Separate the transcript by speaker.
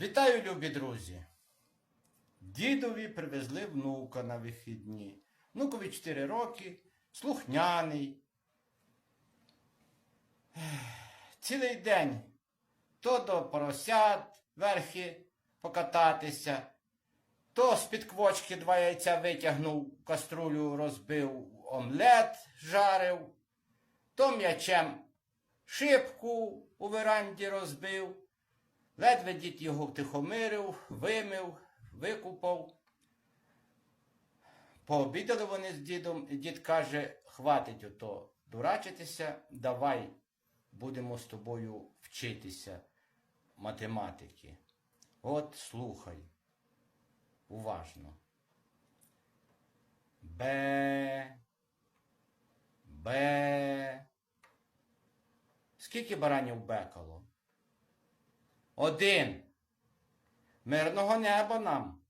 Speaker 1: Вітаю, любі друзі! Дідові привезли внука на вихідні. Внукові 4 роки, слухняний. Цілий день то до поросят верхи покататися, то з-під квочки два яйця витягнув, каструлю розбив, омлет жарив, то м'ячем шибку у веранді розбив. Ледве дід його втихомирив, вимив, викупав. Пообідали вони з дідом, і дід каже, хватить ото дурачитися, давай будемо з тобою вчитися математики. От слухай. Уважно. Б. Б. Скільки баранів бекало? Один. Мирного неба нам.